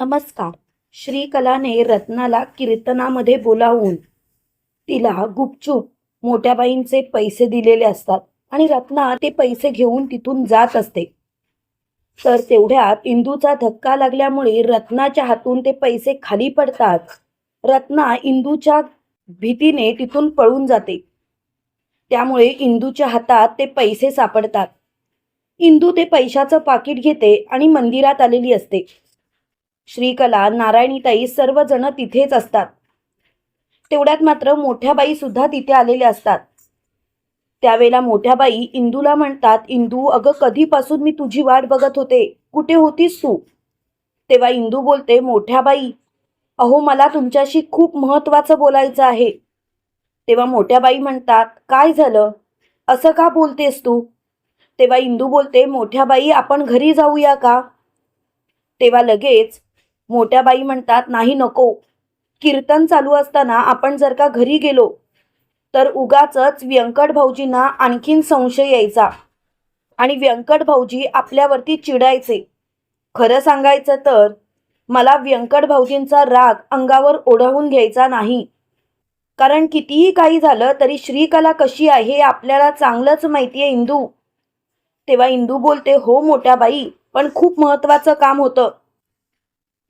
नमस्कार. श्रीकलाने रत्नाला कीर्तनामध्ये बोलावून तिला गुपचूप मोठ्याबाईंचे पैसे दिलेले असतात आणि रत्ना ते पैसे घेऊन तिथून जात असते. तर तेवढ्यात इंदूचा धक्का लागल्यामुळे रत्नाच्या हातून ते पैसे खाली पडतात. रत्ना इंदूच्या भीतीने तिथून पळून जाते. त्यामुळे इंदूच्या हातात ते पैसे सापडतात. इंदू ते पैशाचं पाकिट घेते आणि मंदिरात आलेली असते. श्रीकला नारायणीताई सर्वजण तिथेच असतात. तेवढ्यात मात्र मोठ्या बाई सुद्धा तिथे आलेल्या असतात. त्यावेळेला मोठ्या बाई इंदूला म्हणतात इंदू अगं कधीपासून मी तुझी वाट बघत होते? कुठे होतीस तू? तेव्हा इंदू बोलते मोठ्या बाई अहो मला तुमच्याशी खूप महत्वाचं बोलायचं आहे. तेव्हा मोठ्या बाई म्हणतात काय झालं? असं का बोलतेस तू? तेव्हा इंदू बोलते मोठ्या बाई आपण घरी जाऊया का? तेव्हा लगेच मोठ्या बाई म्हणतात नाही नको. कीर्तन चालू असताना आपण जर का घरी गेलो तर उगाचच व्यंकट भाऊजींना आणखीन संशय यायचा आणि व्यंकट भाऊजी आपल्यावरती चिडायचे. खरं सांगायचं तर मला व्यंकट भाऊजींचा राग अंगावर ओढवून घ्यायचा नाही. कारण कितीही काही झालं तरी श्रीकला कशी आहे हे आपल्याला चांगलंच माहिती आहे इंदू. तेव्हा इंदू बोलते हो मोठ्या बाई पण खूप महत्वाचं काम होतं.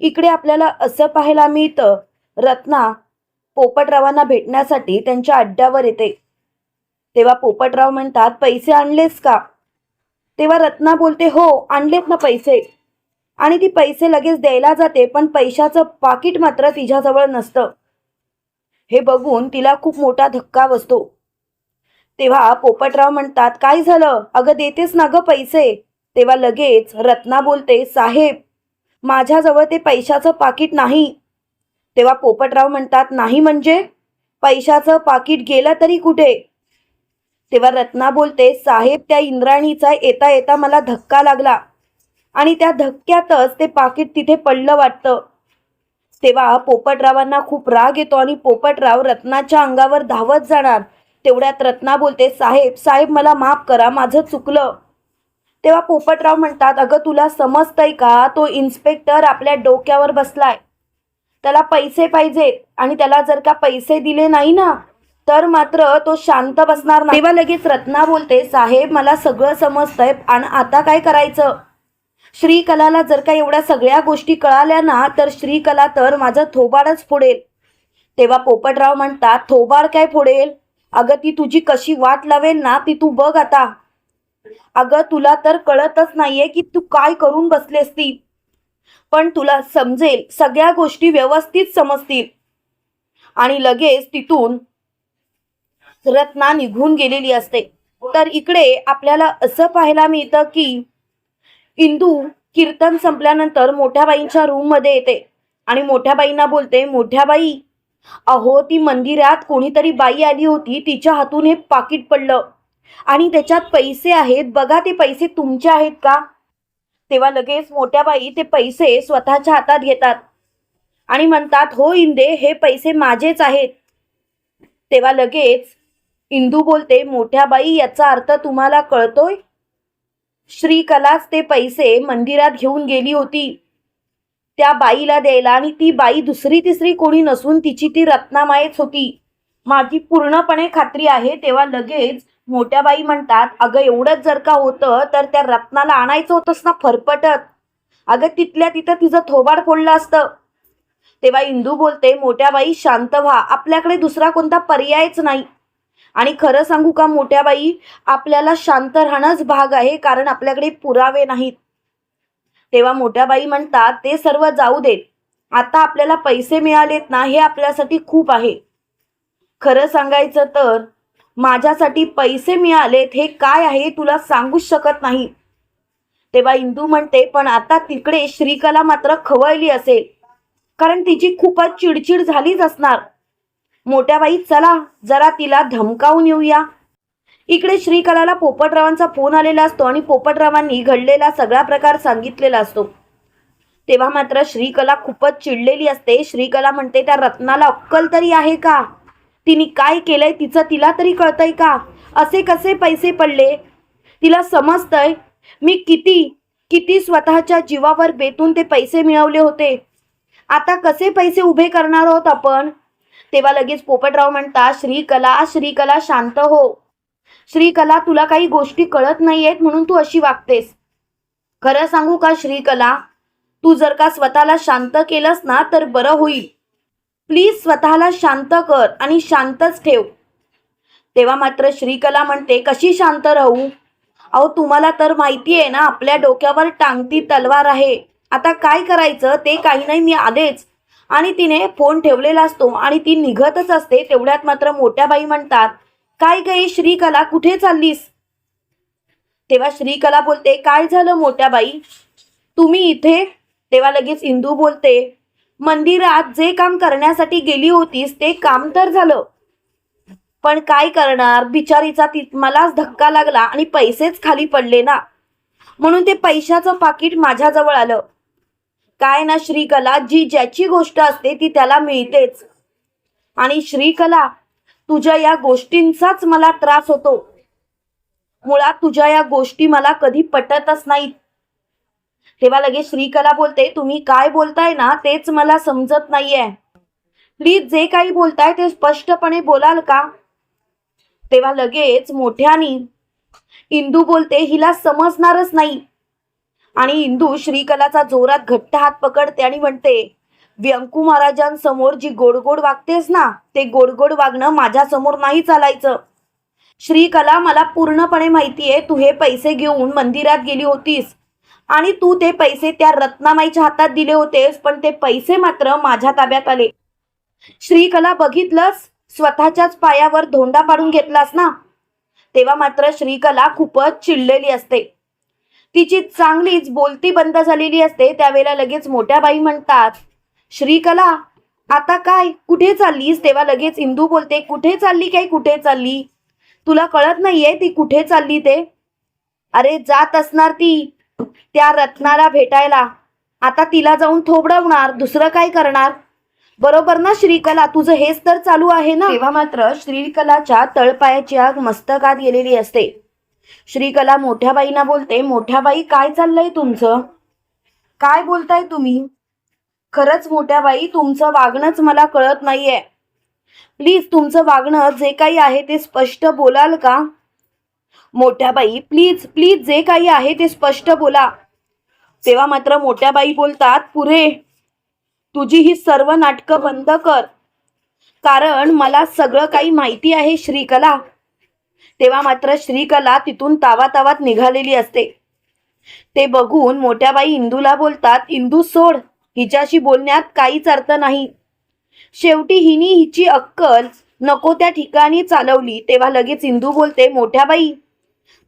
इकडे आपल्याला असं पाहायला मिळतं रत्ना पोपटरावांना भेटण्यासाठी त्यांच्या अड्ड्यावर येते. तेव्हा पोपटराव म्हणतात पैसे आणलेस का? तेव्हा रत्ना बोलते हो आणलेत ना पैसे. आणि ती पैसे लगेच द्यायला जाते पण पैशाचं पाकिट मात्र तिच्याजवळ नसतं. हे बघून तिला खूप मोठा धक्का बसतो. तेव्हा पोपटराव म्हणतात काय झालं? अगं देतेस ना ग पैसे. तेव्हा लगेच रत्ना बोलते साहेब माझ्याजवळ ते पैशाचं पाकिट नाही. तेव्हा पोपटराव म्हणतात नाही म्हणजे? पैशाचं पाकिट गेलं तरी कुठे? तेव्हा रत्ना बोलते साहेब त्या इंद्राणीचा येता येता मला धक्का लागला. आणि त्या धक्क्यातच ते पाकिट तिथे पडलं वाटतं. तेव्हा पोपटरावांना खूप राग येतो आणि पोपटराव रत्नाच्या अंगावर धावत जाणार. तेवढ्यात रत्ना बोलते साहेब साहेब मला माफ करा माझं चुकलं. तेव्हा पोपटराव म्हणतात अगं तुला समजतंय का? तो इन्स्पेक्टर आपल्या डोक्यावर बसलाय. त्याला पैसे पाहिजेत आणि त्याला जर का पैसे दिले नाही ना तर मात्र तो शांत बसणार नाही. तेव्हा लगेच रत्ना बोलते साहेब मला सगळं समजतंय आणि आता काय करायचं? श्रीकलाला जर का एवढ्या सगळ्या गोष्टी कळाल्या ना तर श्रीकला तर माझं थोबाडच फोडेल. तेव्हा पोपटराव म्हणतात थोबाड काय फोडेल? अगं ती तुझी कशी वाट लावेल ना ती तू बघ आता. अगं तुला तर कळतच नाहीये की तू काय करून बसलेस ती. पण तुला समजेल सगळ्या गोष्टी व्यवस्थित समजतील. आणि लगेच तिथून रत्ना निघून गेलेली असते. तर इकडे आपल्याला असं पाहायला मिळतं की इंदू कीर्तन संपल्यानंतर मोठ्या बाईंच्या रूममध्ये येते. आणि मोठ्या बाईंना बोलते मोठ्या बाई अहो ती मंदिरात कोणीतरी बाई आली होती तिच्या हातून हे पाकिट पडलं. आणि त्याच्यात पैसे आहेत. बघा ते पैसे तुमचे आहेत का? तेव्हा लगेच मोठ्या बाई ते पैसे स्वतःच्या हातात घेतात. आणि म्हणतात हो इंदे हे पैसे माझेच आहेत. तेव्हा लगेच इंदू बोलते मोठ्या बाई याचा अर्थ तुम्हाला कळतोय? श्रीकलाच ते पैसे मंदिरात घेऊन गेली होती. त्या बाईला द्यायला आणि ती बाई दुसरी तिसरी कोणी नसून तिची ती रत्नामायच होती. माझी पूर्णपणे खात्री आहे तेव्हा लगेच मोठ्या बाई म्हणतात अगं एवढंच जर का होतं तर त्या रत्नाला आणायचं होतंस ना फरफटत. अगं तिथल्या तिथं तिचं थोबाड फोडलं असतं. तेव्हा इंदू बोलते मोठ्या बाई शांत व्हा. आपल्याकडे दुसरा कोणता पर्यायच नाही. आणि खरं सांगू का मोठ्या बाई आपल्याला शांत राहणंच भाग आहे कारण आपल्याकडे पुरावे नाहीत. तेव्हा मोठ्या बाई म्हणतात ते सर्व जाऊ देत. आता आपल्याला पैसे मिळालेत ना हे आपल्यासाठी खूप आहे. खरं सांगायचं तर माझ्यासाठी पैसे मिळालेत हे काय आहे तुला सांगूच शकत नाही. तेव्हा इंदू म्हणते पण आता तिकडे श्रीकला मात्र खवळली असेल. कारण तिची खूपच चिडचिड झालीच असणार. मोठ्या बाई चला जरा तिला धमकावून येऊया. इकडे श्रीकलाला पोपटरावांचा फोन आलेला असतो आणि पोपटरावांनी घडलेला सगळा प्रकार सांगितलेला असतो. तेव्हा मात्र श्रीकला खूपच चिडलेली असते. श्रीकला म्हणते त्या रत्नाला अक्कल तरी आहे का? तिने काय केलंय तिचं तिला तरी कळतंय का? असे कसे पैसे पडले? तिला समजतंय. मी किती किती स्वतःच्या जीवावर बेतून ते पैसे मिळवले होते. आता कसे पैसे उभे करणार आहोत आपण? तेव्हा लगेच पोपटराव म्हणतात श्रीकला श्रीकला शांत हो. श्रीकला तुला काही गोष्टी कळत नाहीयेत म्हणून तू अशी वागतेस. खरं सांगू का श्रीकला? तू जर का स्वतःला शांत केलंस ना तर बरं होईल. प्लीज स्वतःला शांत कर आणि शांतच ठेव. तेव्हा मात्र श्रीकला म्हणते कशी शांत राहू? अहो तुम्हाला तर माहिती आहे ना आपल्या डोक्यावर टांगती तलवार आहे. आता काय करायचं ते काही नाही मी आलेच. आणि तिने फोन ठेवलेला असतो आणि ती निघतच असते. तेवढ्यात मात्र मोठ्या बाई म्हणतात काय गई श्रीकला कुठे चाललीस? तेव्हा श्रीकला बोलते काय झालं मोठ्या बाई? तुम्ही इथे? तेव्हा लगेच इंदू बोलते मंदिरात जे काम करण्यासाठी गेली होतीस ते काम तर झालं. पण काय करणार? बिचारीचा ती मलाच धक्का लागला आणि पैसेच खाली पडले ना. म्हणून ते पैशाचं पाकिट माझ्याजवळ आलं. काय ना श्रीकला जी ज्याची गोष्ट असते ती त्याला मिळतेच. आणि श्रीकला तुझ्या या गोष्टींचाच मला त्रास होतो. मुळात तुझ्या या गोष्टी मला कधी पटतच नाहीत. तेव्हा लगेच श्रीकला बोलते तुम्ही काय बोलताय ना तेच मला समजत नाहीये. प्लीज जे काही बोलताय ते स्पष्टपणे बोलाल का? तेव्हा लगेच मोठ्यानी इंदू बोलते हिला समजणारच नाही. आणि इंदू श्रीकलाचा जोरात घट्ट हात पकडते आणि म्हणते व्यंकू महाराजांसमोर जी गोडगोड वागतेस ना ते गोडगोड वागणं माझ्यासमोर नाही चालायचं. श्रीकला मला पूर्णपणे माहितीये तू हे पैसे घेऊन मंदिरात गेली होतीस. आणि तू ते पैसे त्या रत्नामाईच्या हातात दिले होतेस पण ते पैसे मात्र माझ्या ताब्यात आले. श्रीकला बघितलंस? स्वतःच्याच पायावर धोंडा पाडून घेतलास ना? तेव्हा मात्र श्रीकला खूपच चिडलेली असते. तिची चांगलीच बोलती बंद झालेली असते त्यावेळेला लगेच मोठ्या बाई म्हणतात श्रीकला आता काय? कुठे चाललीस? तेव्हा लगेच इंदू बोलते कुठे चालली काय? कुठे चालली? तुला कळत नाहीये ती कुठे चालली ते? अरे जात असणार ती. त्या रत्नाला भेटायला. आता तिला जाऊन थोबडवणार दुसरं काय करणार? बरोबर ना श्रीकला? तुझं हेच तर चालू आहे ना? तेव्हा मात्र श्रीकलाच्या तळपायाची आग मस्तकात गेलेली असते. श्रीकला मोठ्या बाईना बोलते मोठ्या बाई काय चाललंय तुमचं? काय बोलताय तुम्ही? खरंच मोठ्या बाई तुमचं वागणंच मला कळत नाहीये. प्लीज तुमचं वागणं जे काही आहे ते स्पष्ट बोलाल का? मोठ्या बाई प्लीज प्लीज जे काही आहे ते स्पष्ट बोला. तेव्हा मात्र मोठ्या बाई बोलतात पुरे तुझी ही सर्व नाटकं बंद कर. कारण मला सगळं काही माहिती आहे श्रीकला. तेव्हा मात्र श्रीकला तिथून तावातावात निघालेली असते. ते बघून मोठ्या बाई इंदूला बोलतात इंदू सोड. हिच्याशी बोलण्यात काहीच अर्थ नाही. शेवटी हिनी हिची अक्कल नको त्या ठिकाणी चालवली. तेव्हा लगेच इंदू बोलते मोठ्या बाई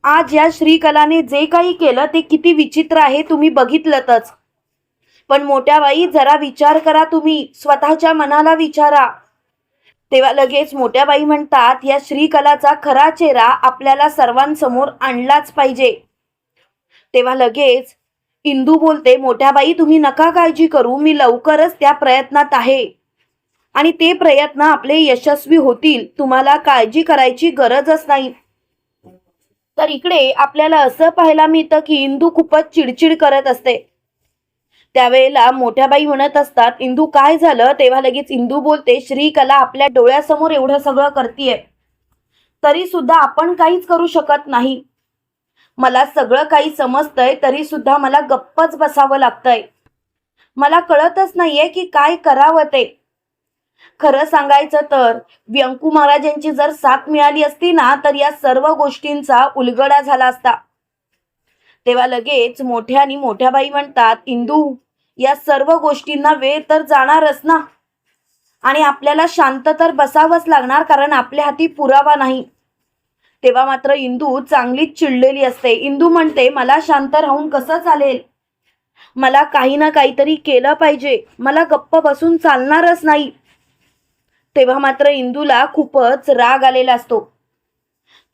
आज या श्रीकलाने जे काही केलं ते किती विचित्र आहे तुम्ही बघितलंतच. पण मोठ्या बाई जरा विचार करा तुम्ही. स्वतःच्या मनाला विचारा. तेव्हा लगेच मोठ्या बाई म्हणतात या श्रीकलाचा खरा चेहरा आपल्याला सर्वांसमोर आणलाच पाहिजे. तेव्हा लगेच इंदू बोलते मोठ्या बाई तुम्ही नका काळजी करू. मी लवकरच त्या प्रयत्नात आहे. आणि ते प्रयत्न आपले यशस्वी होतील. तुम्हाला काळजी करायची गरजच नाही. तर इकडे आपल्याला असं पाहायला मिळतं की इंदू खूपच चिडचिड करत असते. त्यावेळेला मोठ्या बाई म्हणत असतात इंदू काय झालं? तेव्हा लगेच इंदू बोलते श्रीकला आपल्या डोळ्यासमोर एवढं सगळं करतीये. तरी सुद्धा आपण काहीच करू शकत नाही. मला सगळं काही समजतंय तरी सुद्धा मला गप्पच बसावं लागतंय. मला कळतच नाहीये की काय करावं ते. खरं सांगायचं तर व्यंकू महाराजांची जर साथ मिळाली असती ना तर या सर्व गोष्टींचा उलगडा झाला असता. तेव्हा लगेच मोठ्या आणि मोठ्या बाई म्हणतात इंदू या सर्व गोष्टींना वेळ तर जाणारच ना. आणि आपल्याला शांत तर बसावंच लागणार कारण आपल्या हाती पुरावा नाही. तेव्हा मात्र इंदू चांगलीच चिडलेली असते. इंदू म्हणते मला शांत राहून कसं चालेल? मला काही ना काहीतरी केलं पाहिजे. मला गप्प बसून चालणारच नाही. तेव्हा मात्र इंदूला खूपच राग आलेला असतो.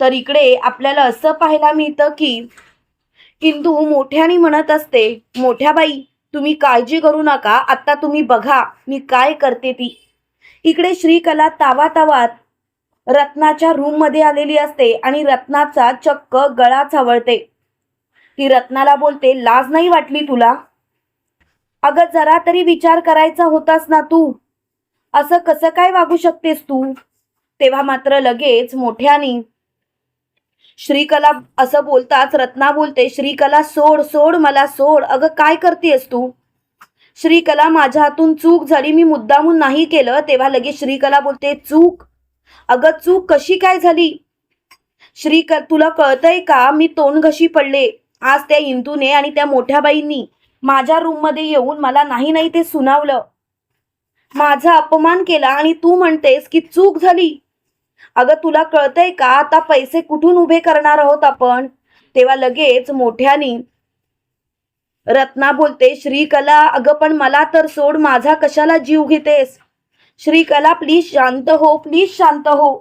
तर इकडे आपल्याला असं पाहायला मिळतं की इंदू मोठ्याने म्हणत असते मोठ्या बाई तुम्ही काळजी करू नका आता तुम्ही बघा मी काय करते ती. इकडे श्रीकला तावा तावात रत्नाच्या रूममध्ये आलेली असते आणि रत्नाचा चक्क गळा चावळते. ती रत्नाला बोलते लाज नाही वाटली तुला? अगं जरा तरी विचार करायचा होतास ना तू. असं कसं काय वागू शकतेस तू? तेव्हा मात्र लगेच मोठ्याने श्रीकला असं बोलताच रत्ना बोलते श्रीकला सोड सोड मला सोड. अगं काय करतेस तू? श्रीकला माझ्या हातून चूक झाली. मी मुद्दामून नाही केलं. तेव्हा लगेच श्रीकला बोलते चूक? अगं चूक कशी काय झाली? श्रीक तुला कळतंय का? मी तोंड घशी पडले. आज त्या इंदूने आणि त्या मोठ्या बाईंनी माझ्या रूममध्ये येऊन मला नाही नाही ते सुनावलं. माझा अपमान केला आणि तू म्हणतेस की चूक झाली. अगं तुला कळतंय का आता पैसे कुठून उभे करणार आहोत आपण? तेव्हा लगेच मोठ्यानी रत्ना बोलते श्रीकला अगं पण मला तर सोड माझा कशाला जीव घेतेस? श्रीकला प्लीज शांत हो प्लीज शांत हो.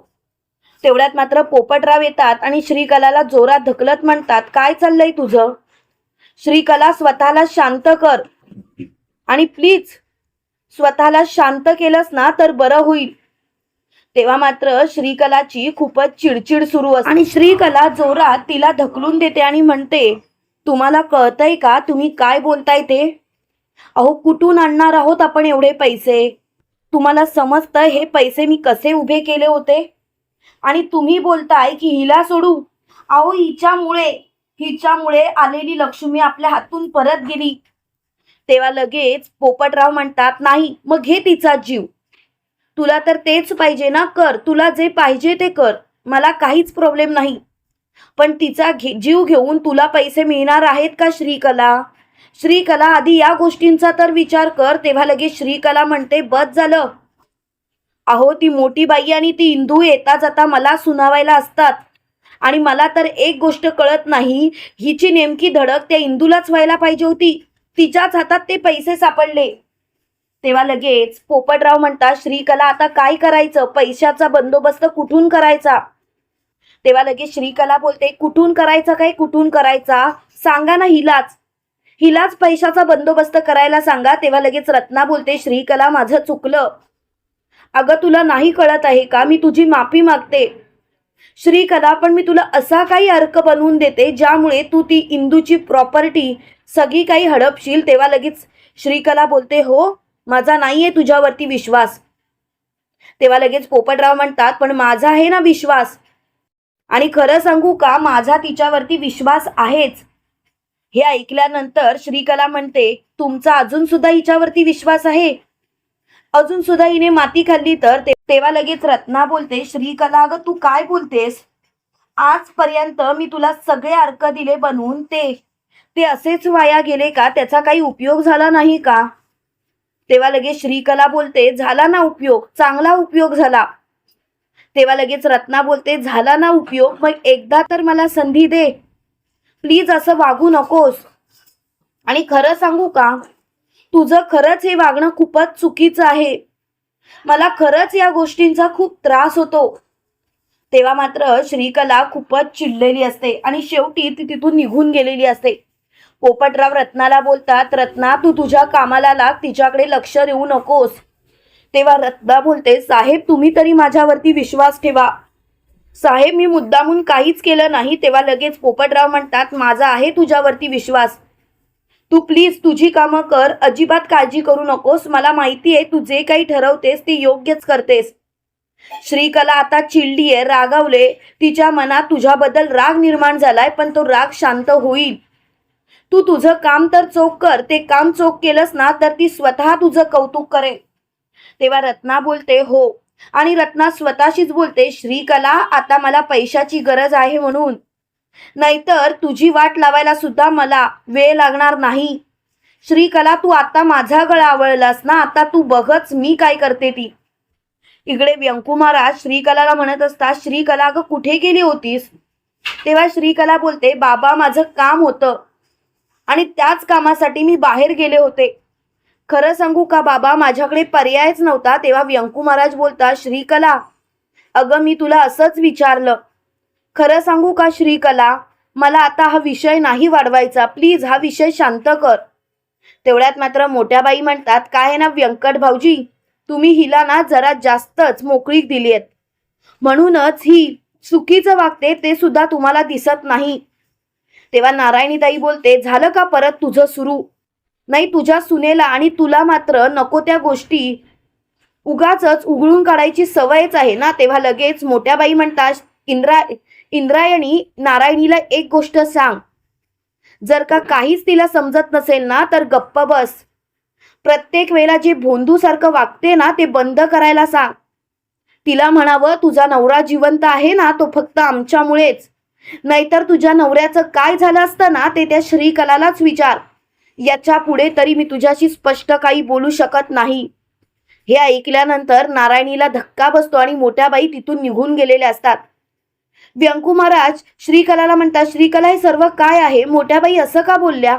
तेवढ्यात मात्र पोपटराव येतात आणि श्रीकलाला जोरात ढकलत म्हणतात काय चाललंय तुझं? श्रीकला स्वतःला शांत कर आणि प्लीज स्वतःला शांत केलंस ना तर बरं होईल. तेव्हा मात्र श्रीकलाची खूपच चिडचिड सुरू असते. आणि श्रीकला जोरात तिला ढकलून देते आणि म्हणते तुम्हाला कळतंय का तुम्ही काय बोलताय ते? अहो कुठून आणणार आहोत आपण एवढे पैसे? तुम्हाला समजतं हे पैसे मी कसे उभे केले होते? आणि तुम्ही बोलताय की हिला सोडू? अहो हिच्यामुळे हिच्यामुळे आलेली लक्ष्मी आपल्या हातून परत गेली. तेव्हा लगेच पोपटराव म्हणतात नाही मग घे तिचा जीव. तुला तर तेच पाहिजे ना कर. तुला जे पाहिजे ते कर. मला काहीच प्रॉब्लेम नाही. पण तिचा घे जीव घेऊन तुला पैसे मिळणार आहेत का श्रीकला? श्रीकला आधी या गोष्टींचा तर विचार कर. तेव्हा लगेच श्रीकला म्हणते बस झालं. अहो ती मोठी बाई आणि ती इंदू येता जाता मला सुनावायला असतात. आणि मला तर एक गोष्ट कळत नाही. हिची नेमकी धडक त्या इंदूलाच व्हायला पाहिजे होती. तिच्याच हातात ते पैसे सापडले. तेव्हा लगेच पोपटराव म्हणतात श्रीकला आता काय करायचं? पैशाचा बंदोबस्त कुठून करायचा? तेव्हा लगेच श्रीकला बोलते कुठून करायचा काय? कुठून करायचा? सांगा ना हिलाच. हिलाच पैशाचा बंदोबस्त करायला सांगा. तेव्हा लगेच रत्ना बोलते श्रीकला माझं चुकलं. अगं तुला नाही कळत आहे का? मी तुझी माफी मागते. श्रीकला पण मी तुला असा काही अर्क बनवून देते ज्यामुळे तू ती इंदूची प्रॉपर्टी सगळी काही हडपशील तेव्हा लगेच श्रीकला बोलते हो माझा नाहीये तुझ्यावरती विश्वास. तेव्हा लगेच पोपटराव म्हणतात पण माझा आहे ना विश्वास. आणि खरं सांगू का माझा तिच्यावरती विश्वास आहेच. हे ऐकल्यानंतर श्रीकला म्हणते तुमचा अजून सुद्धा हिच्यावरती विश्वास आहे? अजून सुद्धा हिने माती खाल्ली तर? तेव्हा लगेच रत्ना बोलते श्रीकला अगं तू काय बोलतेस? आजपर्यंत मी तुला सगळे अर्क दिले बनवून ते ते असेच वाया गेले का? त्याचा काही उपयोग झाला नाही का? तेव्हा लगेच श्रीकला बोलते झाला ना उपयोग चांगला उपयोग झाला. तेव्हा लगेच रत्ना बोलते झाला ना उपयोग मग एकदा तर मला संधी दे. प्लीज असं वागू नकोस. आणि खरं सांगू का? तुझं खरंच हे वागणं खूपच चुकीचं आहे. मला खरंच या गोष्टींचा खूप त्रास होतो. तेव्हा मात्र श्रीकला खूपच चिडलेली असते आणि शेवटी ती तिथून निघून गेलेली असते. पोपटराव रत्नाला बोलतात रत्ना तू तुझ्या कामाला लाग तिच्याकडे लक्ष देऊ नकोस. तेव्हा रत्ना बोलते साहेब तुम्ही तरी माझ्यावरती विश्वास ठेवा. साहेब मी मुद्दामून काहीच केलं नाही. तेव्हा लगेच पोपटराव म्हणतात माझा आहे तुझ्यावरती विश्वास. तू प्लीज तुझी कामं कर अजिबात काळजी करू नकोस मला माहिती आहे तू जे काही ठरवतेस ते योग्यच करतेस. श्रीकला आता चिडलीये रागावले तिच्या मनात तुझ्याबद्दल राग निर्माण झालाय पण तो राग शांत होईल. तू तुझं काम तर चोख कर ते काम चोख केलंस ना तर ती स्वतः तुझं कौतुक करेल. तेव्हा रत्ना बोलते हो. आणि रत्ना स्वतःशीच बोलते श्रीकला आता मला पैशाची गरज आहे म्हणून. नाहीतर तुझी वाट लावायला सुद्धा मला वेळ लागणार नाही. श्रीकला तू आता माझा गळा आवळलास ना आता तू बघच मी काय करते ती. इकडे व्यंकू महाराज श्रीकलाला म्हणत असता श्रीकला अगं कुठे गेली होतीस? तेव्हा श्रीकला बोलते बाबा माझं काम होतं. आणि त्याच कामासाठी मी बाहेर गेले होते. खरं सांगू का बाबा माझ्याकडे पर्यायच नव्हता तेव्हा व्यंकू महाराज बोलता श्रीकला अगं मी तुला असंच विचारलं. खरं सांगू का श्रीकला मला आता हा विषय नाही वाढवायचा प्लीज हा विषय शांत कर. तेवढ्यात मात्र मोठ्या बाई म्हणतात काय आहे ना व्यंकट भाऊजी तुम्ही हिला ना जरा जास्तच मोकळीक दिली आहेत म्हणूनच ही चुकीचं वागते ते सुद्धा तुम्हाला दिसत नाही. तेव्हा नारायणीताई बोलते झालं का परत तुझं सुरू? नाही तुझ्या सुनेला आणि तुला मात्र नको त्या गोष्टी. उगाच उघडून काढायची सवयच आहे ना. तेव्हा लगेच मोठ्या बाई म्हणतात इंद्रा इंद्रायणी नारायणीला एक गोष्ट सांग. जर का काहीच तिला समजत नसेल ना तर गप्प बस. प्रत्येक वेळेला जे भोंदू सारखं वागते ना ते बंद करायला सांग. तिला म्हणावं तुझा नवरा जिवंत आहे ना तो फक्त आमच्यामुळेच. नाहीतर तुझ्या नवऱ्याचं काय झालं असतं ना ते त्या श्रीकलालाच विचार. याच्यापुढे तरी मी तुझ्याशी स्पष्ट काही बोलू शकत नाही. हे ऐकल्यानंतर नारायणीला धक्का बसतो आणि मोठ्या बाई तिथून निघून गेलेल्या असतात. व्यंकू महाराज श्रीकलाला म्हणतात श्रीकला हे सर्व काय आहे? मोठ्या बाई असं का बोलल्या?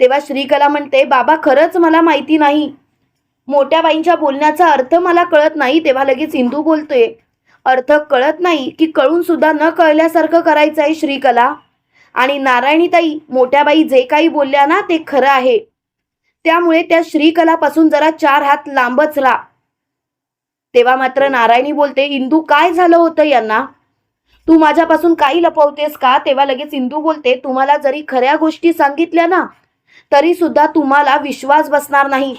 तेव्हा श्रीकला म्हणते बाबा खरंच मला माहिती नाही. मोठ्या बाईंच्या बोलण्याचा अर्थ मला कळत नाही. तेव्हा लगेच इंदू बोलतोय अर्थ कळत नाही की कळून सुद्धा न कळल्यासारखं करायचं आहे श्रीकला. आणि नारायणीताई मोठ्याबाई जे काही बोलल्या ना ते खरं आहे. त्यामुळे त्या श्रीकलापासून जरा चार हात लांबच राहा. तेव्हा मात्र नारायणी बोलते इंदू काय झालं होतं यांना? तू माझ्यापासून काही लपवतेस का? तेव्हा लगेच इंदू बोलते तुम्हाला जरी खऱ्या गोष्टी सांगितल्या ना तरी सुद्धा तुम्हाला विश्वास बसणार नाही.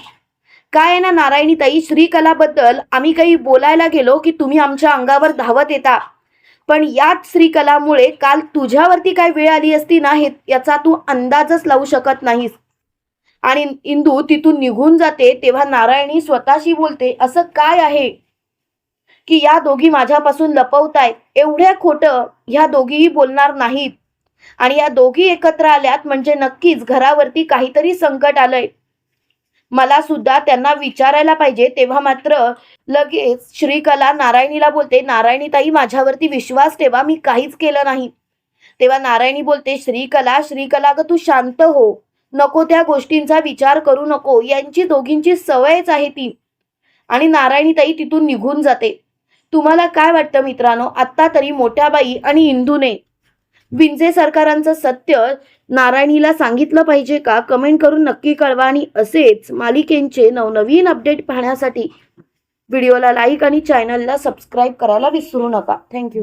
काय आहे ना नारायणी ताई? श्रीकलाबद्दल आम्ही काही बोलायला गेलो की तुम्ही आमच्या अंगावर धावत येता. पण याच श्रीकलामुळे काल तुझ्यावरती काय वेळ आली असती ना हे याचा तू अंदाजच लावू शकत नाहीस. आणि इंदू तिथून निघून जाते तेव्हा नारायणी स्वतःशी बोलते असं काय आहे? की या दोघी माझ्यापासून लपवतायत एवढ्या खोटं ह्या दोघीही बोलणार नाहीत. आणि या दोघी एकत्र आल्यात म्हणजे नक्कीच घरावरती काहीतरी संकट आलंय. मला सुद्धा त्यांना विचारायला पाहिजे. तेव्हा मात्र लगेच श्रीकला नारायणीला बोलते नारायणीताई माझ्यावरती विश्वास ठेवा मी काहीच केलं नाही. तेव्हा नारायणी बोलते श्रीकला श्रीकला ग तू शांत हो. नको त्या गोष्टींचा विचार करू नको. यांची दोघींची सवयच आहे ती. आणि नारायणीताई तिथून निघून जाते. तुम्हाला काय वाटतं मित्रांनो? आत्ता तरी मोठ्या बाई आणि इंदूने विंजे सरकारांचं सत्य नारायणीला सांगितलं पाहिजे का? कमेंट करून नक्की कळवा. आणि असेच मालिकेंचे नवनवीन अपडेट पाहण्यासाठी व्हिडिओला लाईक आणि चॅनलला सबस्क्राईब करायला विसरू नका. थँक्यू